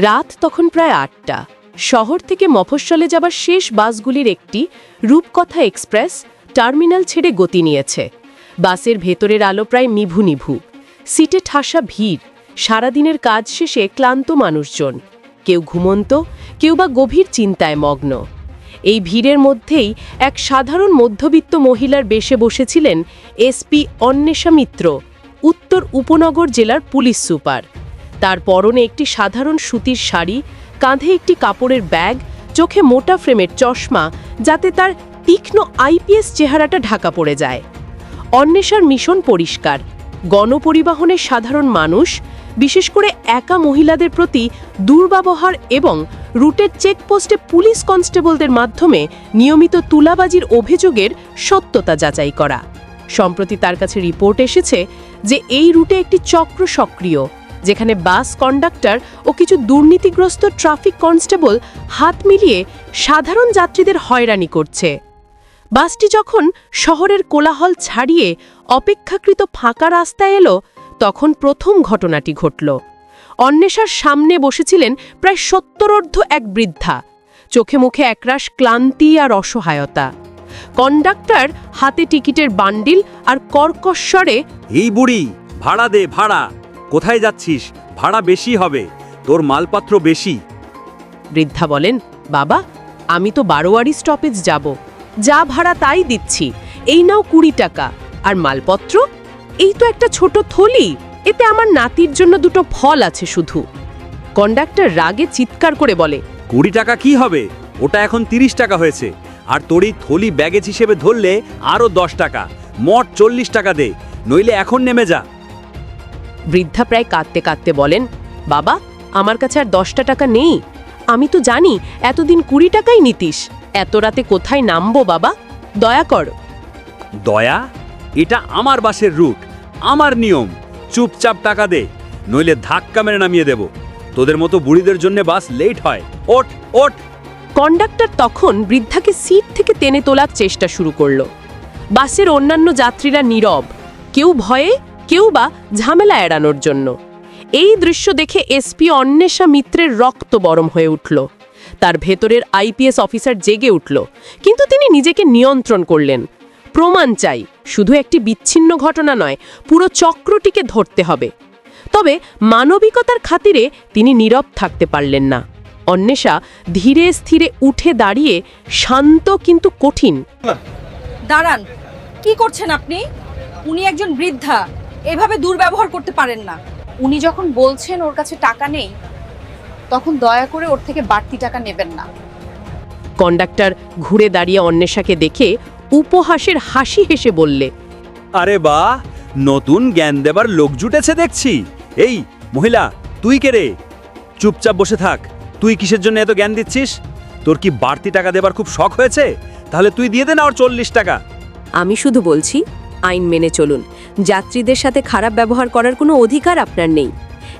রাত তখন প্রায় আটটা। শহর থেকে মফস্বলে যাবার শেষ বাসগুলির একটি রূপকথা এক্সপ্রেস টার্মিনাল ছেড়ে গতি নিয়েছে। বাসের ভেতরের আলো প্রায় নিভু নিভু। সিটে ঠাসা ভিড়। সারাদিনের কাজ শেষে ক্লান্ত মানুষজন। কেউ ঘুমন্ত, কেউ বা গভীর চিন্তায় মগ্ন। এই ভিড়ের মধ্যেই এক সাধারণ মধ্যবিত্ত মহিলার বেশে বসেছিলেন এসপি অন্বেষা মিত্র, উত্তর উপনগর জেলার পুলিশ সুপার। তার পরনে একটি সাধারণ সুতির শাড়ি, কাঁধে একটি কাপড়ের ব্যাগ, চোখে মোটা ফ্রেমের চশমা, যাতে তার তীক্ষ্ণ আইপিএস চেহারাটা ঢাকা পড়ে যায়। অন্বেষার মিশন পরিষ্কার। গণপরিবহনের সাধারণ মানুষ, বিশেষ করে একা মহিলাদের প্রতি দুর্ব্যবহার এবং রুটের চেকপোস্টে পুলিশ কনস্টেবলদের মাধ্যমে নিয়মিত তুলাবাজির অভিযোগের সত্যতা যাচাই করা। সম্প্রতি তার কাছে রিপোর্ট এসেছে যে এই রুটে একটি চক্র সক্রিয়। যেখানে বাস কন্ডাক্টর ও কিছু দুর্নীতিগ্রস্ত ট্রাফিক কনস্টেবল হাত মিলিয়ে সাধারণ যাত্রীদের হয়রানি করছে। বাসটি যখন শহরের কোলাহল ছাড়িয়ে অপেক্ষাকৃত ফাঁকা রাস্তায় এলো, তখন প্রথম ঘটনাটি ঘটল। অন্বেষার সামনে বসেছিলেন প্রায় সত্তরর্ধ এক বৃদ্ধা। চোখে মুখে একরাশ ক্লান্তি আর অসহায়তা। কন্ডাক্টর হাতে টিকিটের বান্ডিল আর কর্কশ্বরে এই বুড়ি, ভাড়া দে, ভাড়া। কোথায় যাচ্ছিস? ভাড়া বেশি হবে। তোর মালপত্র বেশি। বৃদ্ধা বলেন বাবা আমি তো বারোয়ারি স্টপেজ যাব। যা ভাড়া তাই দিচ্ছি। এই নাও কুড়ি টাকা। আর মালপত্র? এই তো একটা ছোট থলি। এতে আমার নাতির জন্য দুটো ফল আছে শুধু। কন্ডাক্টর রাগে চিৎকার করে বলে কুড়ি টাকা কি হবে? ওটা এখন তিরিশ টাকা হয়েছে। আর তোর এই থলি ব্যাগেজ হিসেবে ধরলে আরও দশ টাকা। মোট চল্লিশ টাকা দে। নইলে এখন নেমে যা। বৃদ্ধা প্রায় কাঁদতে কাঁদতে বলেন বাবা আমার কাছে আর দশটা টাকা নেই। আমি তো জানি এতদিন কুড়ি টাকাই নিতিস। এত রাতে কোথায় নামবো বাবা? দয়া কর। দয়া? এটা আমার বাসের রুট আমার নিয়ম। চুপচাপ টাকা দে নইলে ধাক্কা মেরে নামিয়ে দেব। তোদের মতো বুড়িদের জন্য বাস লেট হয়। ওট ওঠ! কন্ডাক্টর তখন বৃদ্ধাকে সিট থেকে টেনে তোলার চেষ্টা শুরু করল। বাসের অন্যান্য যাত্রীরা নীরব। কেউ ভয়ে কেউ বা ঝামেলা এড়ানোর জন্য। এই দৃশ্য দেখে এসপি অন্বেষা মিত্রের রক্ত গরম হয়ে উঠল। তার ভেতরের আইপিএস অফিসার জেগে উঠল, কিন্তু তিনি নিজেকে নিয়ন্ত্রণ করলেন। প্রমাণ চাই, শুধু একটি বিচ্ছিন্ন ঘটনা নয়, পুরো চক্রটিকে ধরতে হবে। তবে মানবিকতার খাতিরে তিনি নীরব থাকতে পারলেন না। অন্বেষা ধীরে স্থিরে উঠে দাঁড়িয়ে শান্ত কিন্তু কঠিন। দাঁড়ান, কি করছেন আপনি? উনি একজন বৃদ্ধা। এভাবে দুর্ব্যবহার করতে পারেন না। উনি যখন বলছেন ওর কাছে টাকা নেই তখন দয়া করে ওর থেকে বাড়তি টাকা নেবেন না। কন্ডাক্টর ঘুরে দাঁড়িয়ে অন্বেষাকে দেখে উপহাসের হাসি হেসে বললে আরে বা নতুন জ্ঞান দেবার লোক জুটেছে দেখছি। এই মহিলা তুই কে রে? চুপচাপ বসে থাক। তুই কিসের জন্য এত জ্ঞান দিচ্ছিস? তোর কি বাড়তি টাকা দেবার খুব শখ হয়েছে? তাহলে তুই দিয়ে দে না ওর চল্লিশ টাকা। আমি শুধু বলছি আইন মেনে চলুন। যাত্রীদের সাথে খারাপ ব্যবহার করার কোনো অধিকার আপনার নেই।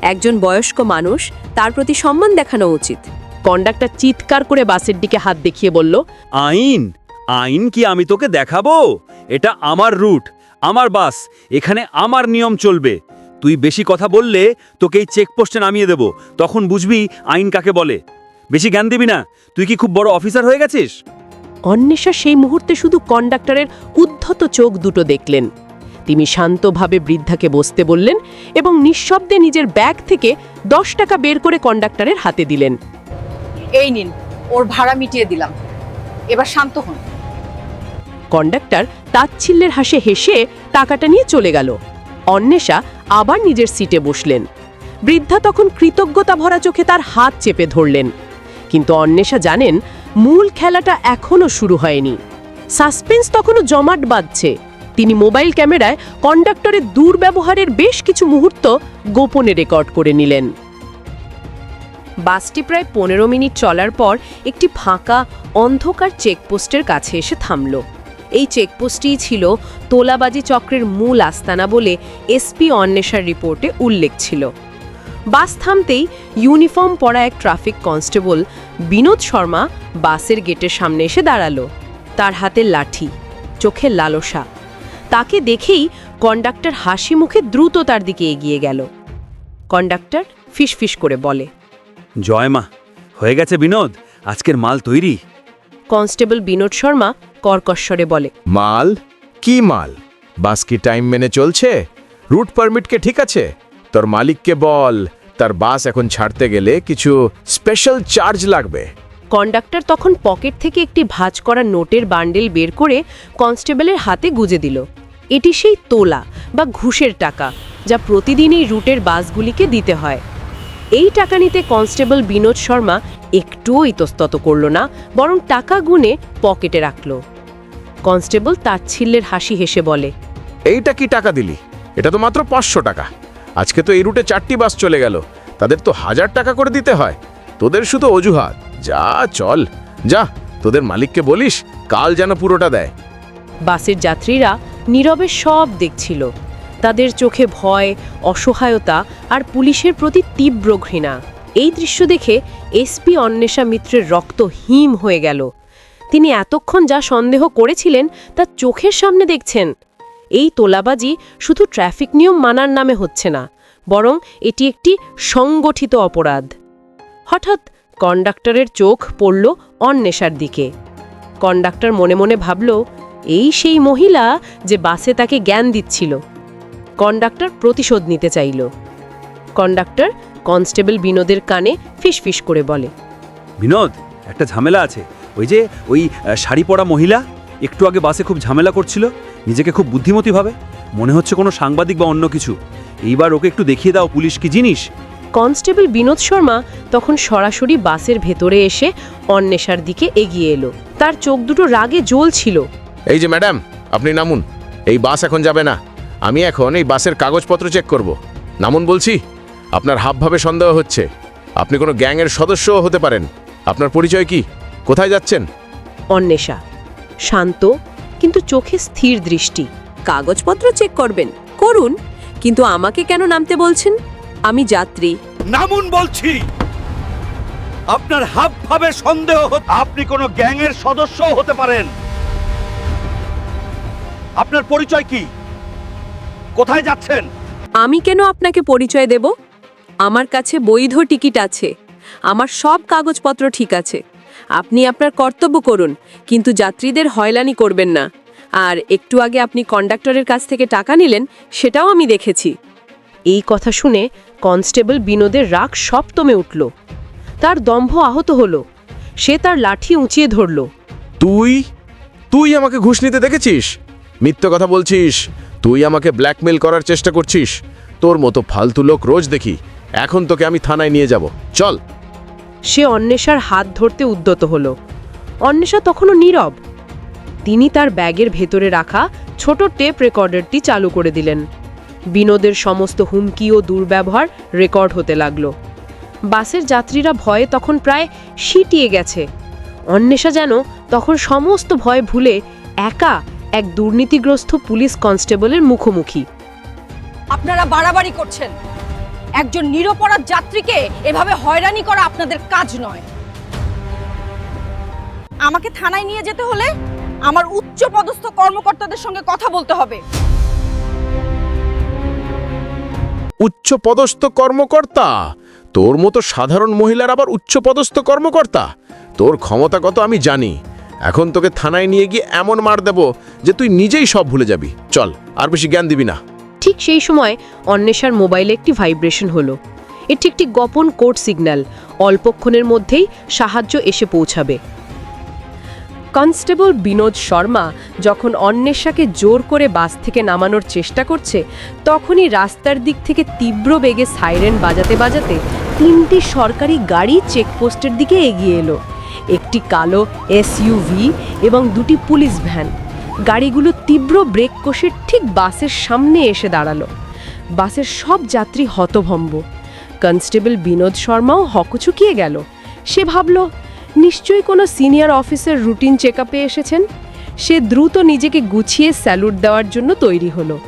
একজন বয়স্ক মানুষ তার প্রতি সম্মান দেখানো উচিত। কন্ডাক্টর চিৎকার করে বাসের দিকে হাত দেখিয়ে বলল আইন? আইন কি আমি তোকে দেখাবো? এটা আমার রুট আমার বাস এখানে আমার নিয়ম চলবে। তুই বেশি কথা বললে তোকে এই চেকপোস্টে নামিয়ে দেব তখন বুঝবি আইন কাকে বলে। বেশি জ্ঞান দিবি না তুই কি খুব বড় অফিসার হয়ে গেছিস? অন্বেষা সেই মুহূর্তে শুধু কন্ডাক্টরের উদ্ধত চোখ দুটো দেখলেন। তিনি শান্তভাবে বৃদ্ধাকে বসতে বললেন এবং নিঃশব্দে নিজের ব্যাগ থেকে দশ টাকা বের করে কন্ডাক্টরের হাতে দিলেন। এই নিন ওর ভাড়া মিটিয়ে দিলাম। এবার শান্ত হন। কন্ডাক্টর তাচ্ছিল্যের হাসে হেসে টাকাটা নিয়ে চলে গেল। অন্বেষা আবার নিজের সিটে বসলেন। বৃদ্ধা তখন কৃতজ্ঞতা ভরা চোখে তার হাত চেপে ধরলেন। কিন্তু অন্বেষা জানেন মূল খেলাটা এখনও শুরু হয়নি। সাসপেন্স তখনও জমাট বাঁধছে। তিনি মোবাইল ক্যামেরায় কন্ডাক্টরের দুর্ব্যবহারের বেশ কিছু মুহূর্ত গোপনে রেকর্ড করে নিলেন। বাসটি প্রায় পনেরো মিনিট চলার পর একটি ফাঁকা, অন্ধকার চেকপোস্টের কাছে এসে থামল। এই চেকপোস্টটিই ছিল তোলাবাজি চক্রের মূল আস্তানা বলে এসপি অন্বেষার রিপোর্টে উল্লেখ ছিল। বাস থামতেই ইউনিফর্ম পরা এক ট্রাফিক কনস্টেবল বিনোদ শর্মা বাসের গেটের সামনে এসে দাঁড়াল। তার হাতে লাঠি চোখে লালসা। তাকে দেখেই কন্ডাক্টর হাসি মুখে দ্রুত তার দিকে এগিয়ে গেল। কন্ডাক্টর ফিসফিস করে বলে জয় মা হয়ে গেছে বিনোদ আজকের মাল তৈরি। কনস্টেবল বিনোদ শর্মা কর্কশ্বরে বলে মাল? কি মাল? বাস কি টাইম মেনে চলছে? রুট পারমিটকে ঠিক আছে? তোর মালিককে বল তার বাস এখন ছাড়তে গেলে কিছু স্পেশাল চার্জ লাগবে। কন্ডাক্টর তখন পকেট থেকে একটি ভাঁজ করা নোটের বান্ডেল বের করে কনস্টেবলের হাতে গুজে দিল। এটি সেই তোলা বা ঘুষের টাকা যা প্রতিদিনই রুটের বাসগুলিকে দিতে হয়। এই টাকা নিতে কনস্টেবল বিনোদ শর্মা একটুও ইতস্তত করল না, বরং টাকা গুনে পকেটে রাখল। কনস্টেবল তাচ্ছিল্যের হাসি হেসে বলে, এইটা কি টাকা দিলি? এটা তো মাত্র পাঁচশো টাকা। আজকে তো এই রুটে চারটি বাস চলে গেল। তাদের তো হাজার টাকা করে দিতে হয়। তোদের শুধু অজুহাত। যা, চল। যা, তোদের মালিককে বলিস, কাল যেন পুরোটা দেয়। বাসের যাত্রীরা নীরবে সব দেখছিল। তাদের চোখে ভয়, অসহায়তা আর পুলিশের প্রতি তীব্র ঘৃণা। এই দৃশ্য দেখে এসপি অন্বেষা মিত্রের রক্ত হিম হয়ে গেল। তিনি এতক্ষণ যা সন্দেহ করেছিলেন তা চোখের সামনে দেখছেন। এই তোলাবাজি শুধু ট্রাফিক নিয়ম মানার নামে হচ্ছে না, বরং এটি একটি সংগঠিত অপরাধ। হঠাৎ কন্ডাক্টরের চোখ পড়ল অন্বেষার দিকে। কন্ডাক্টর মনে মনে ভাবল এই সেই মহিলা যে বাসে তাকে জ্ঞান দিচ্ছিল। কন্ডাক্টর প্রতিশোধ নিতে চাইল। কন্ডাক্টর কনস্টেবল বিনোদের কানে ফিসফিস করে বলে বিনোদ একটা ঝামেলা আছে। ওই যে ওই শাড়ি পরা মহিলা একটু আগে বাসে খুব ঝামেলা করছিল নিজেকে খুব বুদ্ধিমতী ভাবে। মনে হচ্ছে কোনো সাংবাদিক বা অন্য কিছু। এইবার ওকে একটু দেখিয়ে দাও পুলিশ কি জিনিস। কনস্টেবল বিনোদ শর্মা তখন সরাসরি বাসের ভেতরে এসে অন্বেষার দিকে এগিয়ে এলো। তার চোখ দুটো রাগে জ্বলছিল। এই যে ম্যাডাম আপনি নামুন। এই বাস এখন যাবে না। আমি এখন এই বাসের কাগজপত্র চেক করব। নামুন বলছি আপনার হাবভাবে সন্দেহ হচ্ছে। আপনি কোনো গ্যাংয়ের সদস্যও হতে পারেন। আপনার পরিচয় কি? কোথায় যাচ্ছেন? অন্বেষা শান্ত কিন্তু চোখে স্থির দৃষ্টি। কাগজপত্র চেক করবেন করুন কিন্তু আমাকে কেন নামতে বলছেন? আমি যাত্রী। নামুন বলছি! আপনার হাব ভাবে সন্দেহ হচ্ছে। আপনি কোনো গ্যাংয়ের সদস্যও হতে পারেন। আপনার পরিচয় কি? কোথায় যাচ্ছেন? আমি কেন আপনাকে পরিচয় দেব? আমার কাছে বৈধ টিকিট আছে। আমার সব কাগজপত্র ঠিক আছে। আপনি আপনার কর্তব্য করুন কিন্তু যাত্রীদের হয়লানি করবেন না। আর একটু আগে আপনি কন্ডাক্টরের কাছ থেকে টাকা নিলেন সেটাও আমি দেখেছি। এই কথা শুনে কনস্টেবল বিনোদের রাগ সপ্তমে উঠল। তার দম্ভ আহত হল। সে তার লাঠি উঁচিয়ে ধরল। তুই? তুই আমাকে ঘুষ নিতে দেখেছিস? মিথ্যে কথা বলছিস? তুই আমাকে ব্ল্যাকমেল করার চেষ্টা করছিস? তোর মতো ফালতু লোক রোজ দেখি। এখন তোকে আমি থানায় নিয়ে যাব। চল। সে অন্বেষার হাত ধরতে উদ্যত হল। অন্বেষা তখনও নীরব। তিনি তার ব্যাগের ভেতরে রাখা ছোট টেপ রেকর্ডারটি চালু করে দিলেন। বিনোদের সমস্ত হুমকি ও দুর্ব্যবহার রেকর্ড হতে লাগল। বাসের যাত্রীরা ভয়ে তখন প্রায় সিটিয়ে গেছে। অন্বেষা যেন তখন সমস্ত ভয় ভুলে একা এক দুর্নীতিগ্রস্ত পুলিশ কনস্টেবলের মুখোমুখি। আপনারা বাড়াবাড়ি করছেন। একজন নিরপরাধ যাত্রীকে এভাবে হয়রানি করা আপনাদের কাজ নয়। আমাকে থানায় নিয়ে যেতে হলে আমার উচ্চ পদস্থ কর্মকর্তাদের সঙ্গে কথা বলতে হবে। উচ্চ পদস্থ কর্মকর্তা? তোর মতো সাধারণ মহিলার আবার উচ্চ পদস্থ কর্মকর্তা? তোর ক্ষমতা কত আমি জানি। এখন তোকে থানায় নিয়ে গিয়ে এমন মার দেব যে তুই নিজেই সব ভুলে যাবি। চল, আর বেশি জ্ঞান দিবি না। ঠিক সেই সময় অন্বেষার মোবাইলে একটি ভাইব্রেশন হলো। এটি একটি গোপন কোড সিগন্যাল। অল্পক্ষণের মধ্যেই সাহায্য এসে পৌঁছাবে। কনস্টেবল বিনোদ শর্মা যখন অন্বেষাকে জোর করে বাস থেকে নামানোর চেষ্টা করছে, তখনই রাস্তার দিক থেকে তীব্র বেগে সাইরেন বাজাতে বাজাতে তিনটি সরকারি গাড়ি চেকপোস্টের দিকে এগিয়ে এলো। একটি কালো এসইউভি এবং দুটি পুলিশ ভ্যান। গাড়িগুলো তীব্র ব্রেক কষে ঠিক বাসের সামনে এসে দাঁড়াল। বাসের সব যাত্রী হতভম্ব। কনস্টেবল বিনোদ শর্মাও হকচুকিয়ে গেল। সে ভাবল, নিশ্চয়ই কোনো সিনিয়র অফিসার রুটিন চেক এসেছেন? সে দ্রুত নিজেকে গুছিয়ে স্যালুট দেওয়ার জন্য তৈরি হলো।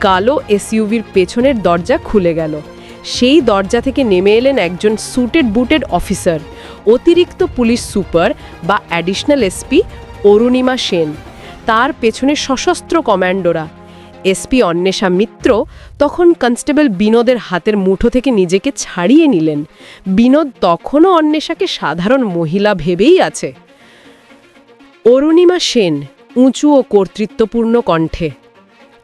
কালো এসইউভির পেছনের দরজা খুলে গেল। সেই দরজা থেকে নেমে এলেন একজন সুটেড বুটেড অফিসার অতিরিক্ত পুলিশ সুপার বা অ্যাডিশনাল এসপি অরুণিমা সেন। তার পেছনে সশস্ত্র কমান্ডোরা। এসপি অন্বেষা মিত্র তখন কনস্টেবল বিনোদের হাতের মুঠো থেকে নিজেকে ছাড়িয়ে নিলেন। বিনোদ তখনও অন্বেষাকে সাধারণ মহিলা ভেবেই আছে। অরুণিমা সেন, উঁচু ও কর্তৃত্বপূর্ণ কণ্ঠে,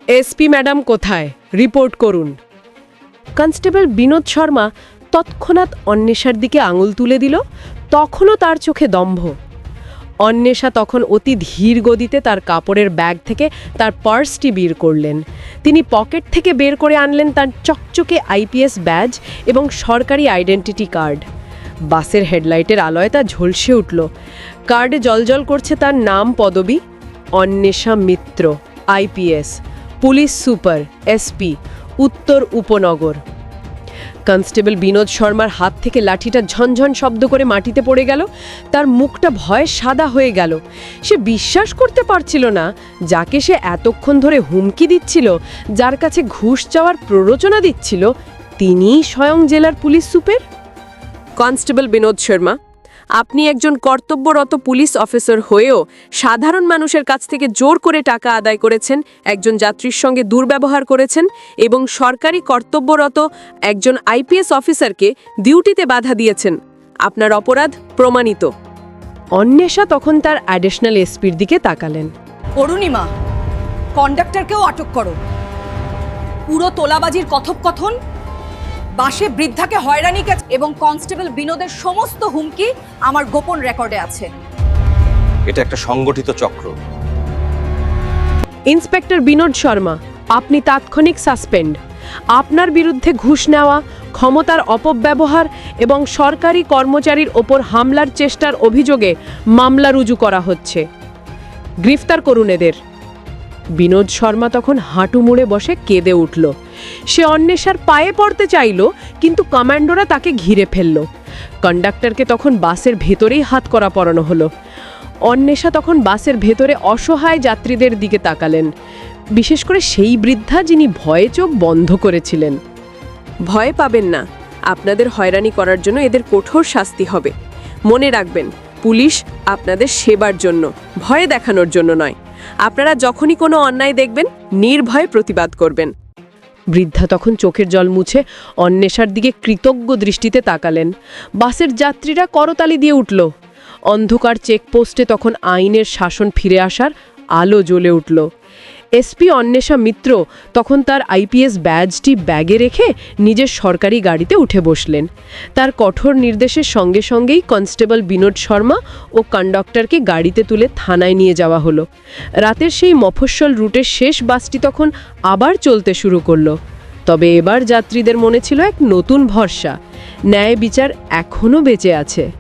এসপি ম্যাডাম কোথায়? রিপোর্ট করুন। কনস্টেবল বিনোদ শর্মা তৎক্ষণাৎ অন্বেষার দিকে আঙুল তুলে দিল, তখনও তার চোখে দম্ভ। অন্বেষা তখন অতি ধীর গতিতে তার কাপড়ের ব্যাগ থেকে তার পার্সটি বের করলেন। তিনি পকেট থেকে বের করে আনলেন তার চকচকে আইপিএস ব্যাজ এবং সরকারি আইডেন্টিটি কার্ড। বাসের হেডলাইটের আলোয় তা ঝলসে উঠল। কার্ডে জলজল করছে তার নাম পদবি, Anwesha Mitra IPS police super SP উত্তর উপনগর। কনস্টেবল বিনোদ শর্মার হাত থেকে লাঠিটা ঝনঝন শব্দ করে মাটিতে পড়ে গেল। তার মুখটা ভয়ে সাদা হয়ে গেল। সে বিশ্বাস করতে পারছিল না, যাকে সে এতক্ষণ ধরে হুমকি দিচ্ছিল, যার কাছে ঘুষ চাওয়ার প্ররোচনা দিচ্ছিল, তিনিই স্বয়ং জেলার police super? Constable Vinod Sharma আপনি একজন কর্তব্যরত পুলিশ অফিসার হয়েও সাধারণ মানুষের কাছ থেকে জোর করে টাকা আদায় করেছেন, একজন যাত্রীর সঙ্গে দুর্ব্যবহার করেছেন এবং সরকারি কর্তব্যরত একজন আইপিএস অফিসারকে ডিউটিতে বাধা দিয়েছেন। আপনার অপরাধ প্রমাণিত। অন্বেষা তখন তার অ্যাডিশনাল এসপির দিকে তাকালেন। অরুণিমা কন্ডাক্টরকেও আটক করো। পুরো তোলাবাজির কথোপকথন বাসে বৃদ্ধাকে হয়রানি কাজ এবং কনস্টেবল বিনোদের সমস্ত হুমকি আমার গোপন রেকর্ডে আছে। এটা একটা সংগঠিত চক্র। ইন্সপেক্টর বিনোদ শর্মা আপনি তাৎক্ষণিক সাসপেন্ড। আপনার বিরুদ্ধে ঘুষ নেওয়া ক্ষমতার অপব্যবহার এবং সরকারি কর্মচারীর ওপর হামলার চেষ্টার অভিযোগে মামলা রুজু করা হচ্ছে। গ্রেফতার করুন এদের। বিনোদ শর্মা তখন হাঁটু মুড়ে বসে কেঁদে উঠল। সে অন্বেষার পায়ে পড়তে চাইল, কিন্তু কমান্ডোরা তাকে ঘিরে ফেলল। কন্ডাক্টরকে তখন বাসের ভেতরেই হাত করা পরানো হলো। অন্বেষা তখন বাসের ভেতরে অসহায় যাত্রীদের দিকে তাকালেন। বিশেষ করে সেই বৃদ্ধা যিনি ভয়ে চোখ বন্ধ করেছিলেন। ভয় পাবেন না। আপনাদের হয়রানি করার জন্য এদের কঠোর শাস্তি হবে। মনে রাখবেন, পুলিশ আপনাদের সেবার জন্য, ভয় দেখানোর জন্য নয়। আপনারা যখনই কোনো অন্যায় দেখবেন, নির্ভয়ে প্রতিবাদ করবেন। বৃদ্ধা তখন চোখের জল মুছে অন্বেষার দিকে কৃতজ্ঞ দৃষ্টিতে তাকালেন। বাসের যাত্রীরা করতালি দিয়ে উঠল। অন্ধকার চেকপোস্টে তখন আইনের শাসন ফিরে আসার আলো জ্বলে উঠল। এসপি অন্বেষা মিত্র তখন তার আইপিএস ব্যাজটি ব্যাগে রেখে নিজের সরকারি গাড়িতে উঠে বসলেন। তার কঠোর নির্দেশের সঙ্গে সঙ্গেই কনস্টেবল বিনোদ শর্মা ও কন্ডাক্টরকে গাড়িতে তুলে থানায় নিয়ে যাওয়া হলো। রাতের সেই মফস্বল রুটের শেষ বাসটি তখন আবার চলতে শুরু করল। তবে এবার যাত্রীদের মনে ছিল এক নতুন ভরসা। ন্যায় বিচার এখনও বেঁচে আছে।